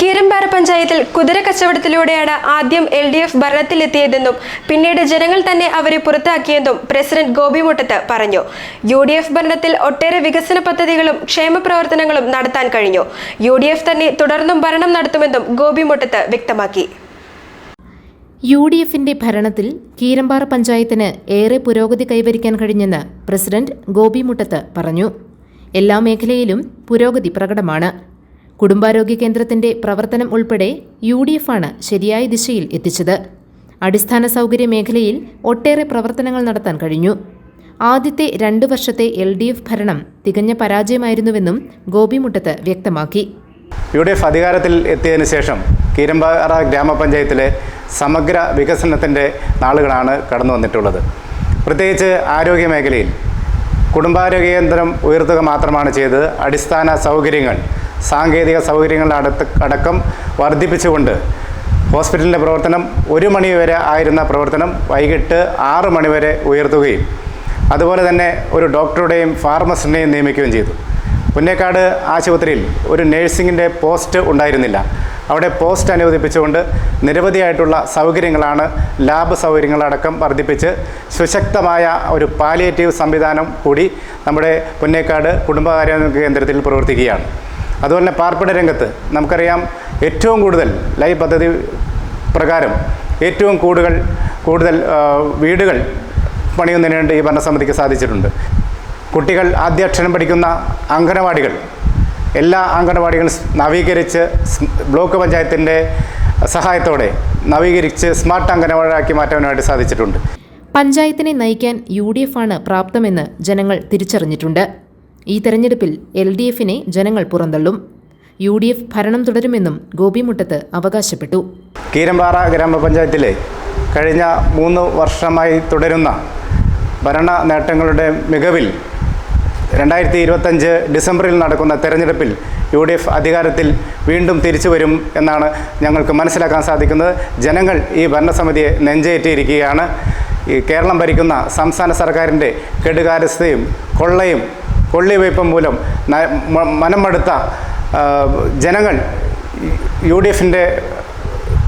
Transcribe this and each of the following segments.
കീരമ്പാറ പഞ്ചായത്തിൽ കുതിര കച്ചവടത്തിലൂടെയാണ് ആദ്യം എൽ ഡി എഫ് ഭരണത്തിലെത്തിയതെന്നും പിന്നീട് ജനങ്ങൾ തന്നെ അവരെ പുറത്താക്കിയെന്നും പ്രസിഡന്റ് ഗോപി മുട്ടത്ത് പറഞ്ഞു. യു ഡി എഫ് ഭരണത്തിൽ ഒട്ടേറെ വികസന പദ്ധതികളും ക്ഷേമ പ്രവർത്തനങ്ങളും നടത്താൻ കഴിഞ്ഞു. യു ഡി എഫ് തന്നെ തുടർന്നും ഭരണം നടത്തുമെന്നും ഗോപി മുട്ടത്ത് വ്യക്തമാക്കി. യു ഡി എഫിന്റെ ഭരണത്തിൽ കീരമ്പാറ പഞ്ചായത്തിന് ഏറെ പുരോഗതി കൈവരിക്കാൻ കഴിഞ്ഞെന്ന് പ്രസിഡന്റ് ഗോപി മുട്ടത്ത് പറഞ്ഞു. എല്ലാ മേഖലയിലും പുരോഗതി പ്രകടമാണ്. കുടുംബാരോഗ്യ കേന്ദ്രത്തിന്റെ പ്രവർത്തനം ഉൾപ്പെടെ യു ഡി എഫാണ് ശരിയായ ദിശയിൽ എത്തിച്ചത്. അടിസ്ഥാന സൗകര്യ മേഖലയിൽ ഒട്ടേറെ പ്രവർത്തനങ്ങൾ നടത്താൻ കഴിഞ്ഞു. ആദ്യത്തെ രണ്ട് വർഷത്തെ എൽ ഡി എഫ് ഭരണം തികഞ്ഞ പരാജയമായിരുന്നുവെന്നും ഗോപിമുട്ടത്ത് വ്യക്തമാക്കി. യു ഡി എഫ് അധികാരത്തിൽ എത്തിയതിനു ശേഷം കീരമ്പാറ ഗ്രാമപഞ്ചായത്തിലെ സമഗ്ര വികസനത്തിന്റെ നാളുകളാണ് കടന്നു വന്നിട്ടുള്ളത്. പ്രത്യേകിച്ച് ആരോഗ്യ മേഖലയിൽ കുടുംബാരോഗ്യ കേന്ദ്രം ഉയർത്തുക മാത്രമാണ് ചെയ്തത്. അടിസ്ഥാന സൗകര്യങ്ങൾ സാങ്കേതിക സൗകര്യങ്ങളുടെ അടുത്ത് അടക്കം വർദ്ധിപ്പിച്ചുകൊണ്ട് ഹോസ്പിറ്റലിന്റെ പ്രവർത്തനം ഒരു മണിവരെ ആയിരുന്ന പ്രവർത്തനം വൈകിട്ട് ആറ് മണിവരെ ഉയർത്തുകയും അതുപോലെ തന്നെ ഒരു ഡോക്ടറുടെയും ഫാർമസിന്റെയും നിയമിക്കുകയും ചെയ്തു. പുന്നേക്കാട് ആശുപത്രിയിൽ ഒരു നേഴ്സിങ്ങിന്റെ പോസ്റ്റ് ഉണ്ടായിരുന്നില്ല. അവിടെ പോസ്റ്റ് അനുവദിപ്പിച്ചുകൊണ്ട് നിരവധിയായിട്ടുള്ള സൗകര്യങ്ങളാണ് ലാബ് സൗകര്യങ്ങളടക്കം വർദ്ധിപ്പിച്ച് സുശക്തമായ ഒരു പാലിയേറ്റീവ് സംവിധാനം കൂടി നമ്മുടെ പുന്നേക്കാട് കുടുംബകാര്യ കേന്ദ്രത്തിൽ പ്രവർത്തിക്കുകയാണ്. അതുപോലെ തന്നെ പാർപ്പിട രംഗത്ത് നമുക്കറിയാം ഏറ്റവും കൂടുതൽ ലൈവ് പദ്ധതി പ്രകാരം ഏറ്റവും കൂടുതൽ കൂടുതൽ വീടുകൾ പണിയുന്നതിന് ഈ ഭരണസമിതിക്ക് സാധിച്ചിട്ടുണ്ട്. കുട്ടികൾ ആദ്യാക്ഷരം പഠിക്കുന്ന അംഗനവാടികൾ എല്ലാ അംഗനവാടികളും നവീകരിച്ച് ബ്ലോക്ക് പഞ്ചായത്തിന്റെ സഹായത്തോടെ നവീകരിച്ച് സ്മാർട്ട് അംഗനവാടിയാക്കി മാറ്റാനായിട്ട് സാധിച്ചിട്ടുണ്ട്. പഞ്ചായത്തിനെ നയിക്കാൻ യു ഡി എഫ് ആണ് പ്രാപ്തമെന്ന് ജനങ്ങൾ തിരിച്ചറിഞ്ഞിട്ടുണ്ട്. ഈ തെരഞ്ഞെടുപ്പിൽ എൽ ഡി എഫിനെ ജനങ്ങൾ പുറന്തള്ളും. യു ഡി എഫ് ഭരണം തുടരുമെന്നും ഗോപിമുട്ടത്ത് അവകാശപ്പെട്ടു. കീരമ്പാറ ഗ്രാമപഞ്ചായത്തിലെ കഴിഞ്ഞ മൂന്ന് വർഷമായി തുടരുന്ന ഭരണ നേട്ടങ്ങളുടെ മികവിൽ രണ്ടായിരത്തി ഇരുപത്തഞ്ച് ഡിസംബറിൽ നടക്കുന്ന തെരഞ്ഞെടുപ്പിൽ യു ഡി എഫ് അധികാരത്തിൽ വീണ്ടും തിരിച്ചു വരും എന്നാണ് ഞങ്ങൾക്ക് മനസ്സിലാക്കാൻ സാധിക്കുന്നത്. ജനങ്ങൾ ഈ ഭരണസമിതിയെ നെഞ്ചേറ്റിയിരിക്കുകയാണ്. ഈ കേരളം ഭരിക്കുന്ന സംസ്ഥാന സർക്കാരിന്റെ കെടുകാരസ്ഥയും കൊള്ളയും കൊള്ളിവയ്പും മൂലം മനം മടുത്ത ജനങ്ങൾ യു ഡി എഫിന്റെ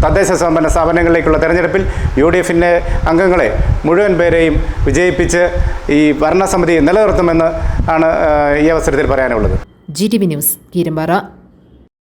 തദ്ദേശ സ്വയംഭരണ സ്ഥാപനങ്ങളിലേക്കുള്ള തെരഞ്ഞെടുപ്പിൽ യു ഡി എഫിന്റെ അംഗങ്ങളെ മുഴുവൻ പേരെയും വിജയിപ്പിച്ച് ഈ ഭരണസമിതി നിലനിർത്തുമെന്ന് ആണ് ഈ അവസരത്തിൽ പറയാനുള്ളത്. G T V news Keerampara.